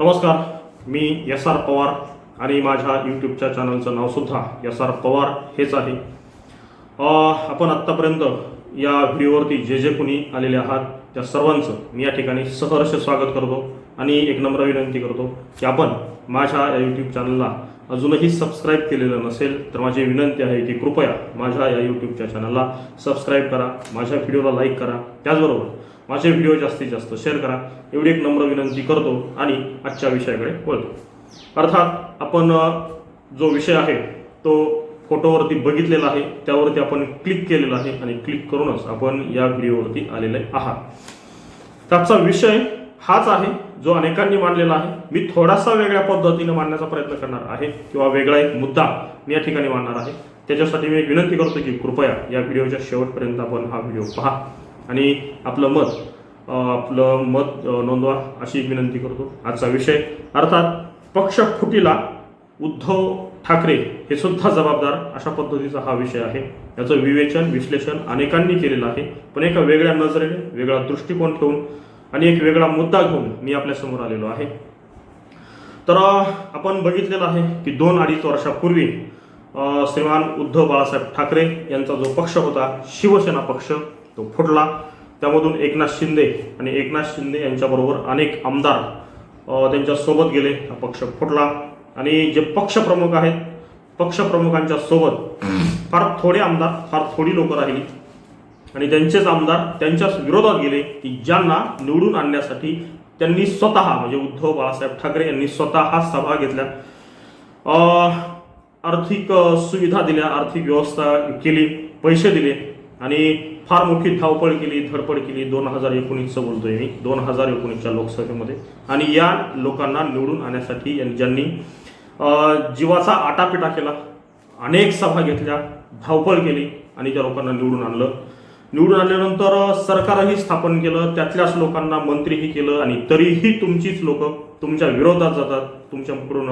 नमस्कार मी S R Pawar आणि माझ्या यूट्यूबच्या चॅनलचं नावसुद्धा एस आर पवार हेच आहे. आपण आत्तापर्यंत या व्हिडिओवरती जे जे कुणी आलेले आहात त्या सर्वांचं मी या ठिकाणी सहर्ष स्वागत करतो आणि एक नम्र विनंती करतो की आपण माझ्या या यूट्यूब चॅनलला अजूनही सबस्क्राईब केलेलं नसेल तर माझी विनंती आहे की कृपया माझ्या या यूट्यूबच्या चॅनलला सबस्क्राईब करा माझ्या व्हिडिओला लाईक करा. त्याचबरोबर माझे व्हिडिओ जास्तीत जास्त शेअर करा. एवढी एक नम्र विनंती करतो आणि आजच्या विषयाकडे वळतो. अर्थात आपण जो विषय आहे तो फोटोवरती बघितलेला आहे. त्यावरती आपण क्लिक केलेला आहे आणि क्लिक करूनच आपण या व्हिडिओवरती आलेले आहात. त्याचा विषय हाच आहे जो अनेकांनी मांडलेला आहे. मी थोडासा वेगळ्या पद्धतीने मांडण्याचा प्रयत्न करणार आहे किंवा वेगळा एक मुद्दा मी या ठिकाणी मांडणार आहे. त्याच्यासाठी मी एक विनंती करतो की कृपया या व्हिडिओच्या शेवटपर्यंत आपण हा व्हिडिओ पहा. आणि आपलं मत आपलं मत नोंदवा अशी विनंती करतो. आजचा विषय अर्थात पक्ष फुटीला उद्धव ठाकरे हे सुद्धा जबाबदार अशा पद्धतीचा हा विषय आहे. याचं विवेचन विश्लेषण अनेकांनी केलेलं आहे. पण एका वेगळ्या नजरेने वेगळा दृष्टिकोन ठेवून आणि एक वेगळा मुद्दा घेऊन मी आपल्यासमोर आलेलो आहे. तर आपण बघितलेलं आहे की दोन अडीच वर्षापूर्वी श्रीमान उद्धव बाळासाहेब ठाकरे यांचा जो पक्ष होता शिवसेना पक्ष तो फुटला. त्यामधून एकनाथ शिंदे आणि एकनाथ शिंदे यांच्याबरोबर अनेक आमदार त्यांच्यासोबत गेले. हा पक्ष फुटला. आणि जे पक्षप्रमुख आहेत पक्षप्रमुखांच्या सोबत फार थोडे आमदार फार थोडी लोक राहिली. आणि त्यांचेच आमदार त्यांच्याच विरोधात गेले की ज्यांना निवडून आणण्यासाठी त्यांनी स्वतः म्हणजे उद्धव बाळासाहेब ठाकरे यांनी स्वतः सभा घेतल्या. आर्थिक सुविधा दिल्या आर्थिक व्यवस्था केली पैसे दिले. आणि फार मोठी धावपळ केली धडपड केली दोन हजार एकोणीसचं बोलतोय मी दोन हजार एकोणीसच्या लोकसभेमध्ये. आणि या लोकांना निवडून आणण्यासाठी ज्यांनी जीवाचा आटापिटा केला अनेक सभा घेतल्या धावपळ केली आणि त्या लोकांना निवडून आणलं. निवडून आणल्यानंतर सरकारही स्थापन केलं त्यातल्याच लोकांना मंत्रीही केलं आणि तरीही तुमचीच लोक तुमच्या विरोधात जातात तुमच्याकडून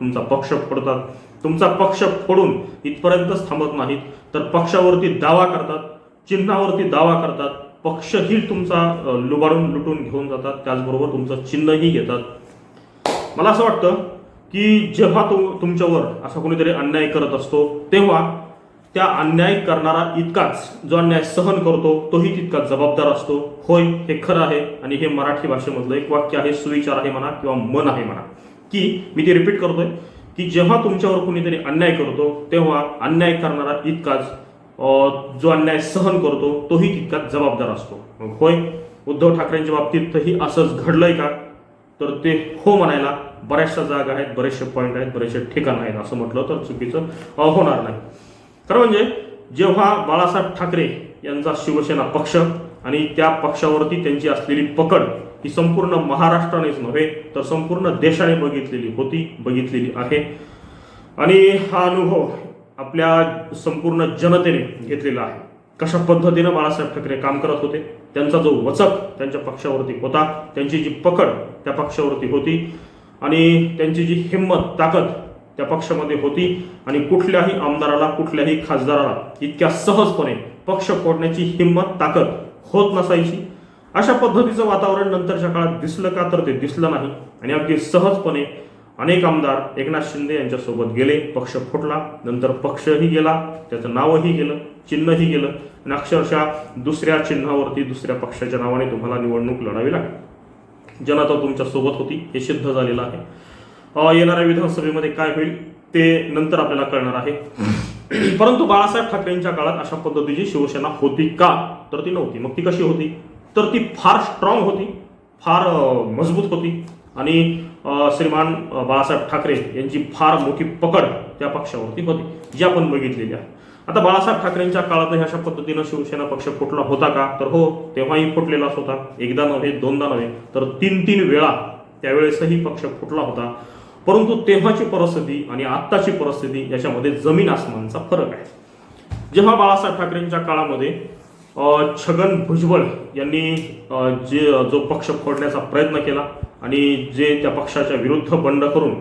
तुमचा पक्ष फोडतात तुमचा पक्ष फोडून इथपर्यंतच थांबत नाहीत तर पक्षावरती दावा करतात. चिन्हावरती दावा करतात. पक्षही तुमचा लुबाडून लुटून घेऊन जातात. त्याचबरोबर तुमचं चिन्हही घेतात. मला असं वाटतं की जेव्हा तो तुमच्यावर असा कोणीतरी अन्याय करत असतो तेव्हा त्या अन्याय करणारा इतकाच जो अन्याय सहन करतो तोही तितकाच जबाबदार असतो. होय हे खरं आहे आणि हे मराठी भाषेमधलं एक वाक्य आहे सुविचार आहे म्हणा किंवा मन आहे म्हणा. की मी ते रिपीट करतोय की जेव्हा तुमच्यावर कोणीतरी अन्याय करतो तेव्हा अन्याय करणारा इतकाच जो अन्याय सहन करतो तोही तितकाच जबाबदार असतो. होय? उद्धव ठाकरेंच्या बाबतीतही असंच घडलंय का? तर ते हो म्हणायला बऱ्याचशा जागा आहेत बरेचसे पॉईंट आहेत बरेचसे ठिकाण आहेत असं म्हटलं तर चुकीचं होणार नाही. खरं म्हणजे जेव्हा बाळासाहेब ठाकरे यांचा शिवसेना पक्ष आणि त्या पक्षावरती त्यांची असलेली पकड ही संपूर्ण महाराष्ट्रानेच नव्हे तर संपूर्ण देशाने बघितलेली होती बघितलेली आहे. आणि हा अनुभव आपल्या संपूर्ण जनतेने घेतलेला आहे. कशा पद्धतीनं बाळासाहेब ठाकरे काम करत होते त्यांचा जो वचक त्यांच्या पक्षावरती होता त्यांची जी पकड त्या पक्षावरती होती आणि त्यांची जी हिंमत ताकद त्या पक्षामध्ये होती आणि कुठल्याही आमदाराला कुठल्याही खासदाराला इतक्या सहजपणे पक्ष फोडण्याची हिंमत ताकद होत नसायची. अशा पद्धतीचं वातावरण नंतरच्या काळात दिसलं का तर ते दिसलं नाही आणि अगदी सहजपणे अनेक आमदार एकनाथ शिंदे यांच्यासोबत गेले पक्ष फुटला नंतर पक्षही गेला त्याचं नावही गेलं चिन्हही गेलं. आणि अक्षरशः दुसऱ्या चिन्हावरती दुसऱ्या पक्षाच्या नावाने तुम्हाला निवडणूक लढावी लागली. जनता तुमच्यासोबत होती हे सिद्ध झालेलं आहे. येणाऱ्या विधानसभेमध्ये काय होईल ते नंतर आपल्याला कळणार आहे. परंतु बाळासाहेब ठाकरेंच्या काळात अशा पद्धतीची शिवसेना होती का? तर ती नव्हती. मग ती कशी होती? तर ती फार स्ट्रॉंग होती फार मजबूत होती. आणि श्रीमान बाळासाहेब ठाकरे यांची फार मोठी पकड त्या पक्षावरती होती जी आपण बघितलेली आहे. आता बाळासाहेब ठाकरेंच्या काळातही अशा पद्धतीनं शिवसेना पक्ष फुटला होता का? तर हो तेव्हाही फुटलेलाच होता. एकदा नव्हे दोनदा नव्हे तर तीन तीन वेळा त्यावेळेसही पक्ष फुटला होता. परंतु तेव्हाची परिस्थिती आणि आत्ताची परिस्थिती याच्यामध्ये जमीन आसमानचा फरक आहे. जेव्हा बाळासाहेब ठाकरेंच्या काळामध्ये छगन भुजबळ यांनी जे जो पक्ष फोडण्याचा प्रयत्न केला आणि जे त्या पक्षाच्या विरुद्ध बंड करून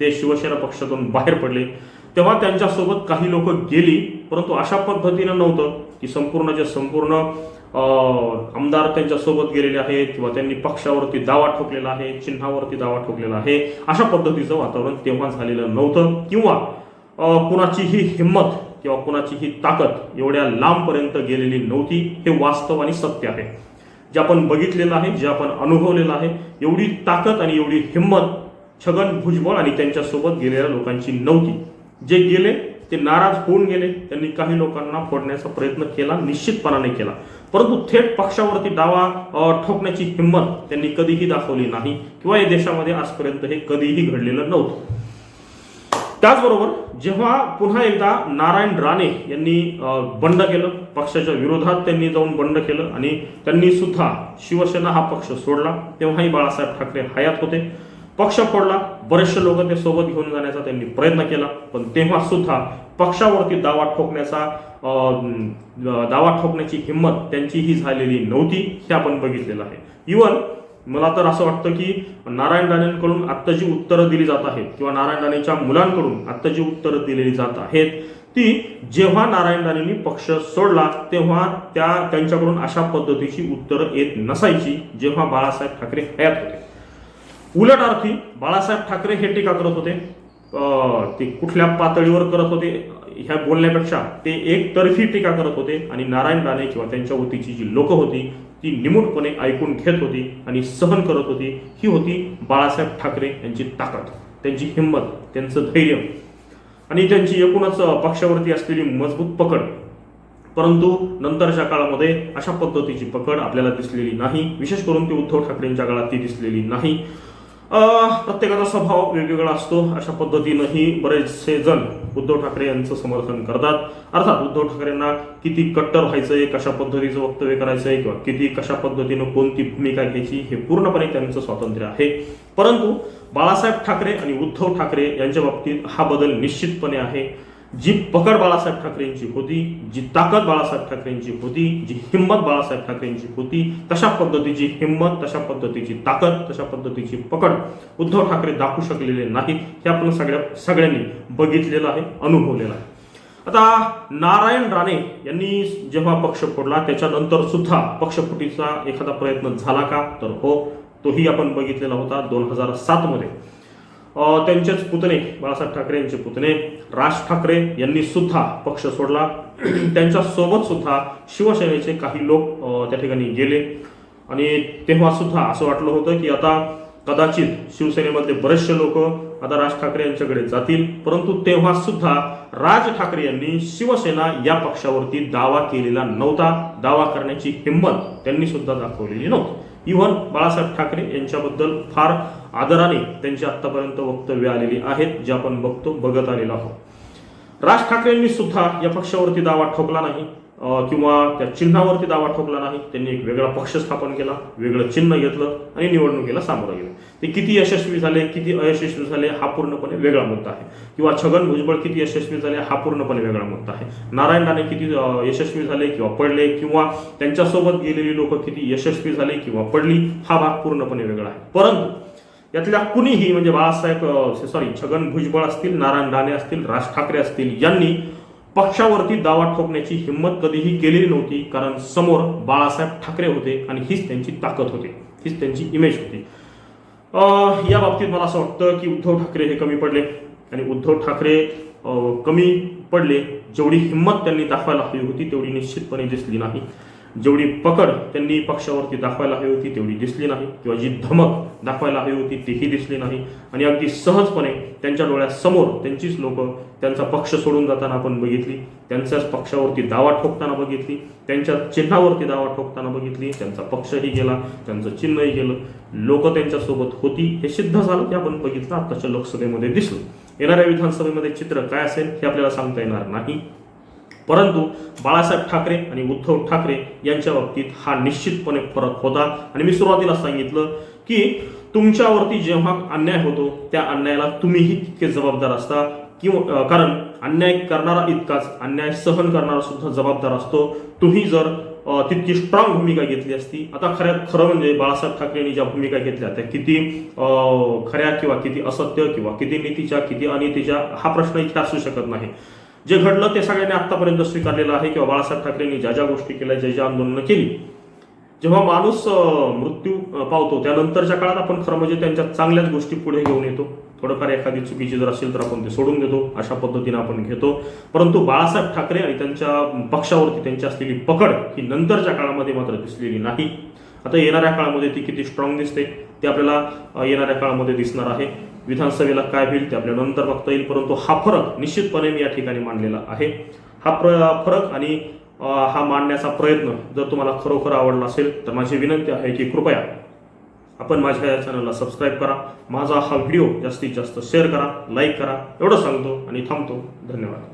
ते शिवसेना पक्षातून बाहेर पडले तेव्हा त्यांच्यासोबत काही लोक गेली परंतु अशा पद्धतीनं नव्हतं की संपूर्ण जे संपूर्ण आमदार त्यांच्यासोबत गेलेले आहेत किंवा त्यांनी पक्षावरती दावा ठोकलेला आहे चिन्हावरती दावा ठोकलेला आहे अशा पद्धतीचं वातावरण तेव्हा झालेलं नव्हतं. किंवा कुणाचीही हिंमत किंवा कुणाचीही ताकद एवढ्या लांबपर्यंत गेलेली नव्हती हे वास्तव आणि सत्य आहे. जे आपण बघितलेलं आहे जे आपण अनुभवलेलं आहे एवढी ताकद आणि एवढी हिंमत छगन भुजबळ आणि त्यांच्यासोबत गेलेल्या लोकांची नव्हती. जे गेले ते नाराज होऊन गेले. त्यांनी काही लोकांना फोडण्याचा प्रयत्न केला निश्चितपणाने केला. परंतु थेट पक्षावरती डावा ठोकण्याची हिंमत त्यांनी कधीही दाखवली नाही किंवा या देशामध्ये आजपर्यंत हे कधीही घडलेलं नव्हतं. त्याचबरोबर जेव्हा पुन्हा एकदा नारायण राणे यांनी बंड केलं पक्षाच्या विरोधात त्यांनी जाऊन बंड केलं आणि त्यांनी सुद्धा शिवसेना हा पक्ष सोडला तेव्हाही बाळासाहेब ठाकरे हयात होते. पक्ष फोडला बरेचसे लोक ते सोबत घेऊन जाण्याचा त्यांनी प्रयत्न केला पण तेव्हा सुद्धा पक्षावरती दावा ठोकण्याचा दावा ठोकण्याची हिंमत त्यांची ही झालेली नव्हती हे आपण बघितलेलं आहे. इवन मला तर असं वाटतं की नारायण राणेंकडून आत्ता जी उत्तरं दिली जात आहेत किंवा नारायण राणेच्या मुलांकडून आत्ता जी उत्तरं दिलेली जात आहेत ती जेव्हा नारायण राणेंनी पक्ष सोडला तेव्हा त्या त्यांच्याकडून अशा पद्धतीची उत्तरं येत नसायची जेव्हा बाळासाहेब ठाकरे हयात होते. उलट अर्थी बाळासाहेब ठाकरे हे टीका करत होते ते कुठल्या पातळीवर करत होते ह्या बोलण्यापेक्षा ते एकतर्फी टीका करत होते आणि नारायण राणे किंवा त्यांच्या वतीची जी लोकं होती ती निमूटपणे ऐकून घेत होती आणि सहन करत होती. ही होती बाळासाहेब ठाकरे यांची ताकद त्यांची हिंमत त्यांचं धैर्य. आणि त्यांची एकूणच पक्षावरती असलेली मजबूत पकड. परंतु नंतरच्या काळामध्ये अशा पद्धतीची पकड आपल्याला दिसलेली नाही. विशेष करून ती उद्धव ठाकरेंच्या काळात ती दिसलेली नाही. प्रत्येकाचा स्वभाव वेगवेगळा असतो. अशा पद्धतीनंही बरेचसे जण उद्धव ठाकरे यांचं समर्थन करतात. अर्थात उद्धव ठाकरेंना किती कट्टर व्हायचंय कशा पद्धतीचं वक्तव्य करायचंय किंवा किती कशा पद्धतीनं कोणती भूमिका घ्यायची हे पूर्णपणे त्यांचं स्वातंत्र्य आहे. परंतु बाळासाहेब ठाकरे आणि उद्धव ठाकरे यांच्या बाबतीत हा बदल निश्चितपणे आहे. जी पकड बाळासाहेब ठाकरेंची होती जी ताकद बाळासाहेब ठाकरेंची होती जी हिंमत बाळासाहेब ठाकरेंची होती तशा पद्धतीची हिंमत तशा पद्धतीची ताकद तशा पद्धतीची पकड उद्धव ठाकरे दाखवू शकलेले नाहीत हे आपण सगळ्या सगळ्यांनी बघितलेलं आहे अनुभवलेलं आहे. आता नारायण राणे यांनी जेव्हा पक्ष फोडला त्याच्यानंतर सुद्धा पक्षफुटीचा एखादा प्रयत्न झाला का? तर हो तोही आपण बघितलेला होता दोन हजार सात मध्ये त्यांचेच पुतणे बाळासाहेब ठाकरे यांचे पुतणे. राज ठाकरे यांनी सुद्धा पक्ष सोडला. त्यांच्यासोबत सुद्धा शिवसेनेचे काही लोक त्या ठिकाणी गेले. आणि तेव्हा सुद्धा असं वाटलं होतं की आता कदाचित शिवसेनेमधले बरेचसे लोक आता राज ठाकरे यांच्याकडे जातील. परंतु तेव्हा सुद्धा राज ठाकरे यांनी शिवसेना या पक्षावरती दावा केलेला नव्हता. दावा करण्याची हिंमत त्यांनी सुद्धा दाखवलेली नव्हती. इव्हन बाळासाहेब ठाकरे यांच्याबद्दल फार आदराने त्यांची आतापर्यंत वक्तव्य आलेली आहेत जे आपण बघतो बघत आलेलो आहोत. राज ठाकरेंनी सुद्धा या पक्षावरती दावा ठोकला नाही किंवा त्या चिन्हावरती दावा ठोकला नाही. त्यांनी एक वेगळा पक्ष स्थापन केला वेगळं चिन्ह घेतलं आणि निवडणुकीला सामोरं गेलं. ते किती यशस्वी झाले किती अयशस्वी झाले हा पूर्णपणे वेगळा मुद्दा आहे. किंवा छगन भुजबळ किती यशस्वी झाले हा पूर्णपणे वेगळा मुद्दा आहे. नारायण राणे किती यशस्वी झाले किंवा पडले किंवा त्यांच्यासोबत गेलेली लोक किती यशस्वी झाले किंवा पडली हा भाग पूर्णपणे वेगळा आहे. परंतु यातल्या कुणीही म्हणजे बाळासाहेब सॉरी छगन भुजबळ असतील नारायण राणे असतील राज ठाकरे असतील यांनी पक्षावरती दावा ठोकण्याची हिंमत कधीही केलेली नव्हती कारण समोर बाळासाहेब ठाकरे होते आणि हीच त्यांची ताकद होती हीच त्यांची इमेज होती. या बाबतीत मला असं वाटतं की उद्धव ठाकरे हे कमी पडले आणि उद्धव ठाकरे कमी पडले. जेवढी हिंमत त्यांनी दाखवायला हवी होती तेवढी निश्चितपणे दिसली नाही. जेवढी पकड त्यांनी पक्षावरती दाखवायला हवी होती तेवढी दिसली नाही. किंवा जी धमक दाखवायला हवी होती तीही दिसली नाही. आणि अगदी सहजपणे त्यांच्या डोळ्यासमोर त्यांचीच लोक त्यांचा पक्ष सोडून जाताना आपण बघितली. त्यांच्याच पक्षावरती दावा ठोकताना बघितली. त्यांच्या चिन्हावरती दावा ठोकताना बघितली. त्यांचा पक्षही गेला त्यांचं चिन्हही गेलं. लोक त्यांच्यासोबत होती हे सिद्ध झालं ते आपण बघितलं आताच्या लोकसभेमध्ये दिसलं. येणाऱ्या विधानसभेमध्ये चित्र काय असेल हे आपल्याला सांगता येणार नाही. परंतु बाळासाहेब ठाकरे आणि उद्धव ठाकरे यांच्या बाबतीत हा निश्चितपणे फरक होता. आणि मी सुरुवातीला सांगितलं की तुमच्यावरती जेव्हा अन्याय होतो त्या अन्यायाला तुम्हीही तितके जबाबदार असता. किंवा कारण अन्याय करणारा इतकाच अन्याय सहन करणारा सुद्धा जबाबदार असतो. तुम्ही जर तितकी स्ट्रॉंग भूमिका घेतली असती आता खऱ्या खरं म्हणजे बाळासाहेब ठाकरेंनी ज्या भूमिका घेतल्या त्या किती अं, खऱ्या किंवा किती असत्य किंवा किती नीतीच्या किती अनितीच्या हा प्रश्न इथे असू शकत नाही. जे घडलं ते सगळ्यांनी आत्तापर्यंत स्वीकारलेलं आहे किंवा बाळासाहेब ठाकरेंनी ज्या ज्या गोष्टी केल्या ज्या ज्या आंदोलनं केली जेव्हा माणूस मृत्यू पावतो त्यानंतरच्या काळात आपण खरं म्हणजे त्यांच्या चांगल्याच गोष्टी पुढे घेऊन येतो. थोडंफार एखादी चुकीची जर असेल तर आपण ते सोडून देतो. अशा पद्धतीने आपण घेतो. परंतु बाळासाहेब ठाकरे आणि त्यांच्या पक्षावरती त्यांची असलेली पकड ही नंतरच्या काळामध्ये मात्र दिसलेली नाही. आता येणाऱ्या काळामध्ये ती किती स्ट्रॉंग दिसते? ते आपल्याला येणाऱ्या काळामध्ये दिसणार आहे. विधानसभेला काय होईल ते आपल्याला नंतर बघता येईल परंतु हा फरक निश्चितपणे मी या ठिकाणी मांडलेला आहे. हा प्र फरक आणि हा मांडण्याचा प्रयत्न जर तुम्हाला खरोखर आवडला असेल तर माझी विनंती आहे की कृपया आपण माझ्या या चॅनलला सबस्क्राईब करा. माझा हा व्हिडिओ जास्तीत जास्त शेअर करा लाईक करा. एवढं सांगतो आणि थांबतो. धन्यवाद.